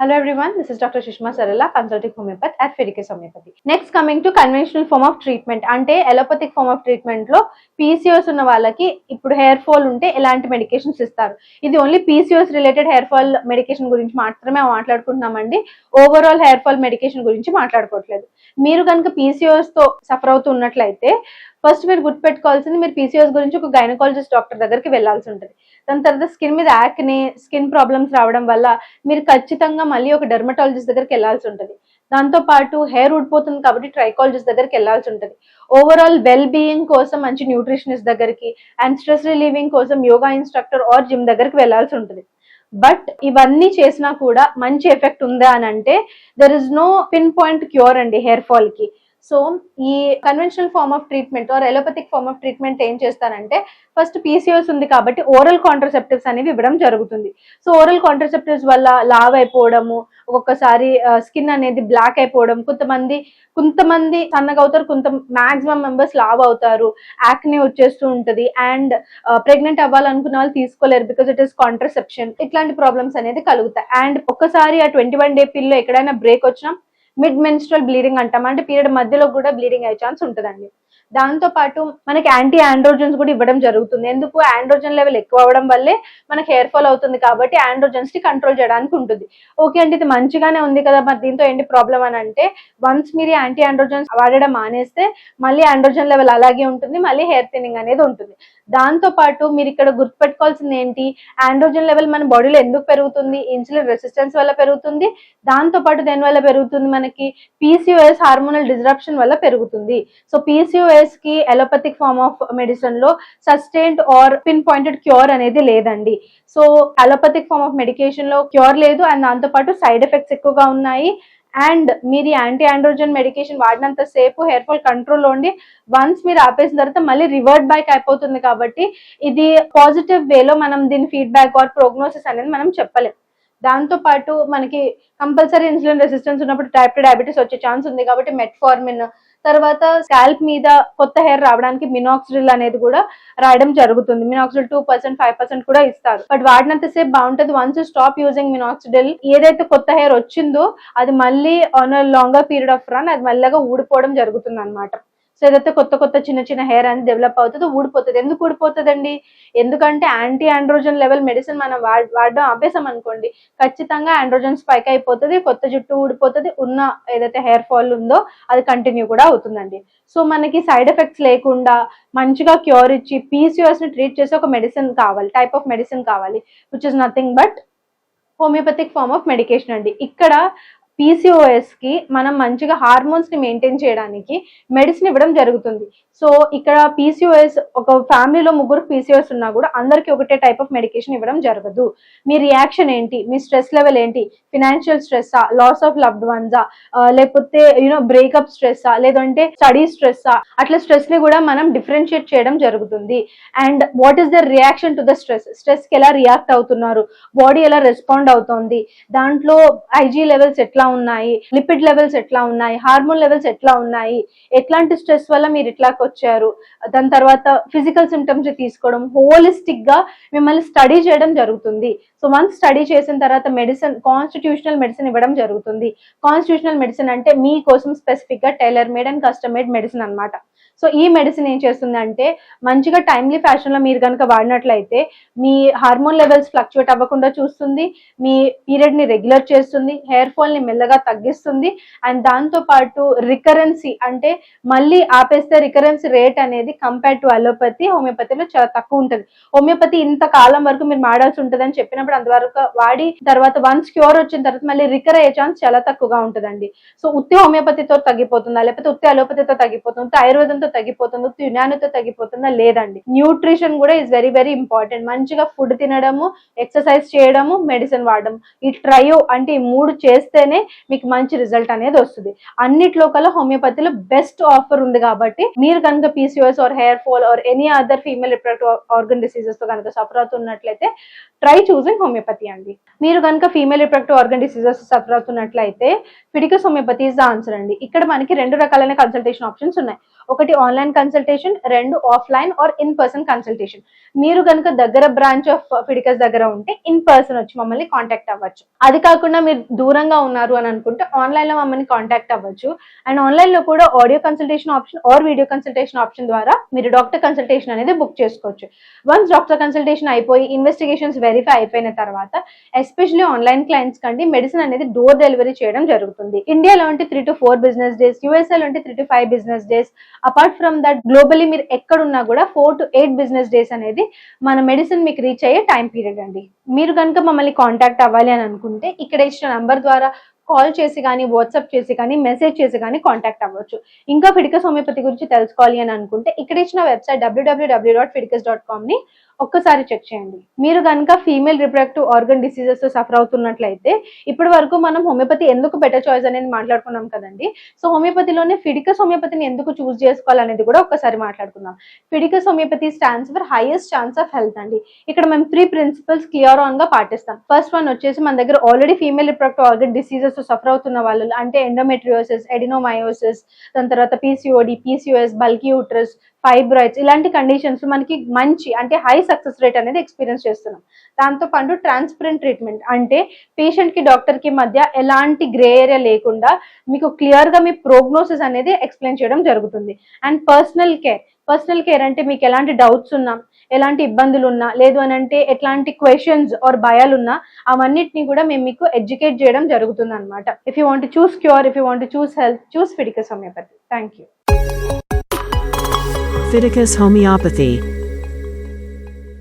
Hello everyone, this is Dr. Shishma Sarala, consulting homeopath at Fedicus Homeopathy. Next coming to conventional form of treatment అంటే allopathic form of ట్రీట్మెంట్లో PCOS ఉన్న వాళ్ళకి ఇప్పుడు hair fall ఉంటే ఎలాంటి medications ఇస్తారు ఇది only PCOS related hair fall medication గురించి మాత్రమే మాట్లాడుకుంటున్నామండి ఓవరాల్ హెయిర్ ఫాల్ మెడికేషన్ గురించి మాట్లాడుకోవట్లేదు మీరు కనుక పీసీఓస్తో సఫర్ అవుతున్నట్లయితే ఫస్ట్ మీరు గుర్తుపెట్టుకోవాల్సింది మీరు పీసీఎస్ గురించి ఒక గైనకాలజిస్ట్ డాక్టర్ దగ్గరికి వెళ్ళాల్సి ఉంటుంది. దాని తర్వాత స్కిన్ మీద యాక్ని స్కిన్ ప్రాబ్లమ్స్ రావడం వల్ల మీరు ఖచ్చితంగా మళ్ళీ ఒక డెర్మటాలజిస్ట్ దగ్గరికి వెళ్ళాల్సి ఉంటుంది. దాంతో పాటు హెయిర్ ఊడిపోతుంది కాబట్టి ట్రైకాలజిస్ట్ దగ్గరికి వెళ్ళాల్సి ఉంటుంది. ఓవరాల్ వెల్ బీయింగ్ కోసం మంచి న్యూట్రిషనిస్ట్ దగ్గరికి అండ్ స్ట్రెస్ రిలీవింగ్ కోసం యోగా ఇన్స్ట్రక్టర్ ఆర్ జిమ్ దగ్గరికి వెళ్ళాల్సి ఉంటుంది. బట్ ఇవన్నీ చేసినా కూడా మంచి ఎఫెక్ట్ ఉందా అని అంటే there is no pin point cure అండి హెయిర్ ఫాల్కి. సో ఈ conventional form of treatment or allopathic form of treatment ఏం చేస్తారంటే ఫస్ట్ పీసీఓస్ ఉంది కాబట్టి ఓరల్ కాంట్రసెప్టివ్స్ అనేవి ఇవ్వడం జరుగుతుంది. సో ఓరల్ కాంట్రసెప్టివ్స్ వల్ల లావ్ అయిపోవడము ఒక్కొక్కసారి స్కిన్ అనేది బ్లాక్ అయిపోవడం కొంతమంది కొంతమంది సన్నగా అవుతారు కొంత మాక్సిమం మెంబర్స్ లావ్ అవుతారు యాక్నే వచ్చేస్తూ ఉంటది అండ్ ప్రెగ్నెంట్ అవ్వాలనుకున్న వాళ్ళు తీసుకోలేరు బికాస్ ఇట్ ఇస్ కాంట్రసెప్షన్ ఇట్లాంటి ప్రాబ్లమ్స్ అనేది కలుగుతాయి. అండ్ ఒక్కసారి ఆ ట్వంటీ వన్ డే పిల్లో ఎక్కడైనా బ్రేక్ వచ్చినా మిడ్ మెన్స్ట్రల్ బ్లీడింగ్ అంటాం. అంటే పీరియడ్ మధ్యలో కూడా బ్లీడింగ్ అయ్యే ఛాన్స్ ఉంటుందండి. దాంతో పాటు మనకి యాంటీ ఆండ్రోజన్స్ కూడా ఇవ్వడం జరుగుతుంది. ఎందుకు? ఆండ్రోజన్ లెవెల్ ఎక్కువ అవడం వల్లే మనకి హెయిర్ ఫాల్ అవుతుంది కాబట్టి ఆండ్రోజన్స్ని కంట్రోల్ చేయడానికి ఉంటుంది. ఓకే అంటే ఇది మంచిగానే ఉంది కదా. మరి దీంతో ఏంటి ప్రాబ్లం అని అంటే వన్స్ మీరు యాంటీ ఆండ్రోజన్స్ వాడడం మానేస్తే మళ్ళీ ఆండ్రోజన్ లెవెల్ అలాగే ఉంటుంది మళ్ళీ హెయిర్ థిన్నింగ్ అనేది ఉంటుంది. దాంతో పాటు మీరు ఇక్కడ గుర్తుపెట్టుకోవాల్సింది ఏంటి? ఆండ్రోజన్ లెవెల్ మన బాడీలో ఎందుకు పెరుగుతుంది? ఇన్సులిన్ రెసిస్టెన్స్ వల్ల పెరుగుతుంది. దాంతో పాటు దేని వల్ల పెరుగుతుంది? మనకి పీసీఓఎస్ హార్మోనల్ డిజరప్షన్ వల్ల పెరుగుతుంది. సో పీసీఓఎస్ కి ఎలోపతిక్ ఫార్మ్ ఆఫ్ మెడిసిన్లో sustained or pin pointed cure అనేది లేదండి. సో అలోపతిక్ ఫార్మ్ ఆఫ్ మెడికేషన్లో క్యూర్ లేదు అండ్ దాంతో పాటు సైడ్ ఎఫెక్ట్స్ ఎక్కువగా ఉన్నాయి. అండ్ మీరు యాంటీ ఆండ్రోజన్ మెడికేషన్ వాడినంత సేపు హెయిర్ ఫాల్ కంట్రోల్లో ఉండి వన్స్ మీరు ఆపేసిన తర్వాత మళ్ళీ రివర్ట్ బ్యాక్ అయిపోతుంది కాబట్టి ఇది పాజిటివ్ వేలో మనం దీని ఫీడ్బ్యాక్ ఆర్ ప్రోగ్నోసిస్ అనేది మనం చెప్పలేం. దాంతో పాటు మనకి కంపల్సరీ ఇన్సులిన్ రెసిస్టెన్స్ ఉన్నప్పుడు టైప్ టు డయాబెటీస్ వచ్చే ఛాన్స్ ఉంది కాబట్టి మెట్ఫార్మిన్ తర్వాత స్కాల్ప్ మీద కొత్త హెయిర్ రావడానికి మినాక్సిడిల్ అనేది కూడా రాయడం జరుగుతుంది. Minoxidil two percent five percent కూడా ఇస్తారు. బట్ వాడినంత సేపు బాగుంటుంది. వన్స్ స్టాప్ యూజింగ్ మినాక్సిడిల్ ఏదైతే కొత్త హెయిర్ వచ్చిందో అది మళ్ళీ on longer period of run అది మళ్ళీగా ఊడిపోవడం జరుగుతుంది అనమాట సో ఏదైతే కొత్త కొత్త చిన్న చిన్న హెయిర్ అనేది డెవలప్ అవుతుందో ఊడిపోతుంది. ఎందుకు ఊడిపోతుందండి? ఎందుకంటే యాంటీ ఆండ్రోజన్ లెవెల్ మెడిసిన్ మనం వాడడం ఆపేసాం అనుకోండి. ఖచ్చితంగా ఆండ్రోజన్ స్పైక్ అయిపోతుంది కొత్త జుట్టు ఊడిపోతుంది ఉన్న ఏదైతే హెయిర్ ఫాల్ ఉందో అది కంటిన్యూ కూడా అవుతుందండి. సో మనకి సైడ్ ఎఫెక్ట్స్ లేకుండా మంచిగా క్యూర్ ఇచ్చి పీసీఓఎస్ని ట్రీట్ చేసే ఒక మెడిసిన్ కావాలి టైప్ ఆఫ్ మెడిసిన్ కావాలి which is nothing but homeopathic form of medication అండి. ఇక్కడ పీసీఓఎస్కి మనం మంచిగా హార్మోన్స్ని మెయింటైన్ చేయడానికి మెడిసిన్ ఇవ్వడం జరుగుతుంది. సో ఇక్కడ పీసీఓఎస్ ఒక ఫ్యామిలీలో ముగ్గురు పీసీఓఎస్ ఉన్నా కూడా అందరికీ ఒకటే టైప్ ఆఫ్ మెడికేషన్ ఇవ్వడం జరగదు. మీ రియాక్షన్ ఏంటి? మీ స్ట్రెస్ లెవెల్ ఏంటి? ఫినాన్షియల్ స్ట్రెస్సా లాస్ ఆఫ్ లవ్డ్ వన్సా లేకపోతే యూనో బ్రేకప్ స్ట్రెస్సా లేదంటే స్టడీ స్ట్రెస్సా అట్లా స్ట్రెస్ని కూడా మనం డిఫరెన్షియేట్ చేయడం జరుగుతుంది. And what is the reaction to the stress స్ట్రెస్కి ఎలా రియాక్ట్ అవుతున్నారు? బాడీ ఎలా రెస్పాండ్ అవుతోంది? దాంట్లో ఐజీ లెవెల్స్ ఎట్లా ఉన్నాయి? లిపిడ్ లెవెల్స్ ఎట్లా ఉన్నాయి? హార్మోన్ లెవెల్స్ ఎట్లా ఉన్నాయి? ఎట్లాంటి స్ట్రెస్ వల్ల మీరు ఇట్లాకి వచ్చారు? దాని తర్వాత ఫిజికల్ సిమ్టమ్స్ తీసుకోవడం హోలిస్టిక్గా మిమ్మల్ని స్టడీ చేయడం జరుగుతుంది. సో మంత్ స్టడీ చేసిన తర్వాత మెడిసిన్ కాన్స్టిట్యూషనల్ మెడిసిన్ ఇవ్వడం జరుగుతుంది. కాన్స్టిట్యూషనల్ మెడిసిన్ అంటే మీకోసం స్పెసిఫిక్గా tailor made and custom made medicine అన్నమాట. సో ఈ మెడిసిన్ ఏం చేస్తుంది అంటే మంచిగా టైమ్లీ ఫ్యాషన్లో మీరు కనుక వాడినట్లయితే మీ హార్మోన్ లెవెల్స్ ఫ్లక్చువేట్ అవ్వకుండా చూస్తుంది మీ పీరియడ్ని రెగ్యులర్ చేస్తుంది హెయిర్ ఫాల్ని మెల్లగా తగ్గిస్తుంది అండ్ దాంతో పాటు రికరెన్సీ అంటే మళ్ళీ ఆపేస్తే రికరెన్సీ రేట్ అనేది కంపేర్ టు అలోపతి హోమియోపతిలో చాలా తక్కువ ఉంటుంది. హోమియోపతి ఇంత కాలం వరకు మీరు వాడాల్సి ఉంటుంది అని చెప్పినప్పుడు అంతవరకు వాడి తర్వాత వన్స్ క్యూర్ వచ్చిన తర్వాత మళ్ళీ రికర్ అయ్యే ఛాన్స్ చాలా తక్కువగా ఉంటుందండి. సో ఉత్తి హోమియోపతితో తగ్గిపోతుందా? లేకపోతే ఉత్తి అలోపతితో తగ్గిపోతుంది? ఉత్తి ఆయుర్వేదంతో తో తగ్గిపోతుందో తినానుతో తగ్గిపోతుందా లేదండి. న్యూట్రిషన్ కూడా ఇస్ వెరీ వెరీ ఇంపార్టెంట్ మంచిగా ఫుడ్ తినడము ఎక్సర్సైజ్ చేయడము మెడిసిన్ వాడడం. ఈ ట్రయో అంటే ఈ మూడు చేస్తేనే మీకు మంచి రిజల్ట్ అనేది వస్తుంది. అన్నిట్లో కల్లా హోమియోపతిలో బెస్ట్ ఆఫర్ ఉంది కాబట్టి మీరు కనుక PCOS or hair fall or any other female reproductive organ డిసీజెస్తో కనుక సఫర్ అవుతున్నట్లయితే ట్రై చూసింగ్ హోమియోపతి అండి. మీరు కనుక female reproductive organ diseases suffer అవుతున్నట్లయితే Fiticus homeopathy is the answer అండి. ఇక్కడ మనకి రెండు రకాలైన కన్సల్టేషన్ ఆప్షన్స్ ఉన్నాయి. ఒకటి ఆన్లైన్ కన్సల్టేషన్ రెండు offline or in person consultation మీరు కనుక దగ్గర బ్రాంచ్ ఆఫ్ ఫిడికస్ దగ్గర ఉంటే ఇన్ పర్సన్ వచ్చి మమ్మల్ని కాంటాక్ట్ అవ్వచ్చు. అది కాకుండా మీరు దూరంగా ఉన్నారు అని అనుకుంటే ఆన్లైన్లో మమ్మల్ని కాంటాక్ట్ అవ్వచ్చు. అండ్ ఆన్లైన్లో కూడా audio consultation option or video consultation option ద్వారా మీరు డాక్టర్ కన్సల్టేషన్ అనేది బుక్ చేసుకోవచ్చు. వన్స్ డాక్టర్ కన్సల్టేషన్ అయిపోయి ఇన్వెస్టిగేషన్స్ వెరిఫై అయిపోయిన తర్వాత ఎస్పెషల్లీ ఆన్లైన్ క్లయింట్స్ కండి మెడిసిన్ అనేది డోర్ డెలివరీ చేయడం జరుగుతుంది. ఇండియాలో అంటే three to four business days యూఎస్ఏలో అంటే three to five business days apart from that globally మీరు ఎక్కడున్నా కూడా four to eight business days అనేది మన మెడిసిన్ మీకు రీచ్ అయ్యే టైం పీరియడ్ అండి. మీరు కనుక మమ్మల్ని కాంటాక్ట్ అవ్వాలి అని అనుకుంటే ఇక్కడ ఇచ్చిన నంబర్ ద్వారా కాల్ చేసి కానీ వాట్సాప్ చేసి కానీ మెసేజ్ చేసి కానీ కాంటాక్ట్ అవ్వచ్చు. ఇంకా ఫిడికస్ హోమియోపతి గురించి తెలుసుకోవాలి అని అనుకుంటే ఇక్కడ ఇచ్చిన website W W W dot Fiticus dot కామ్ని ఒక్కసారి చెక్ చేయండి. మీరు కనుక ఫీమేల్ రిప్రొడక్టివ్ ఆర్గన్ డిసీజెస్తో సఫర్ అవుతున్నట్లయితే ఇప్పటి వరకు మనం హోమియోపతి ఎందుకు బెటర్ చాయిస్ అనేది మాట్లాడుకున్నాం కదండి. సో హోమియోపతిలోనే ఫిడికస్ హోమియోపతిని ఎందుకు చూస్ చేసుకోవాలనేది కూడా ఒకసారి మాట్లాడుకుందాం. Fiticus homeopathy stands for highest chance of health అండి. ఇక్కడ మేము త్రీ ప్రిన్సిపల్స్ క్లియర్ ఆన్గా పాటిస్తాం. ఫస్ట్ వన్ వచ్చేసి మన దగ్గర already female reproductive organ diseases suffer అవుతున్న వాళ్ళు అంటే ఎండోమెట్రియోసిస్ ఎడినోమయోసిస్ దాని తర్వాత PCOD PCOS bulky uterus fibroids ఇలాంటి కండిషన్స్ మనకి మంచి అంటే హై సక్సెస్ రేట్ అనేది ఎక్స్పీరియన్స్ చేస్తున్నాం. దాంతో పాటు ట్రాన్స్పరెంట్ ట్రీట్మెంట్ అంటే పేషెంట్కి డాక్టర్కి మధ్య ఎలాంటి గ్రే ఏరియా లేకుండా మీకు క్లియర్గా మీ ప్రోగ్నోసిస్ అనేది ఎక్స్ప్లెయిన్ చేయడం జరుగుతుంది. And personal care personal care అంటే మీకు ఎలాంటి డౌట్స్ ఉన్నా ఎలాంటి ఇబ్బందులు ఉన్నా లేదు అని అంటే ఎట్లాంటి క్వశ్చన్స్ ఆర్ భయాలు ఉన్నా అవన్నిటిని కూడా మేము మీకు ఎడ్యుకేట్ చేయడం జరుగుతుంది అనమాట if you want choose cure if you want choose health choose Fiticus homeopathy thank you Fiticus Homeopathy.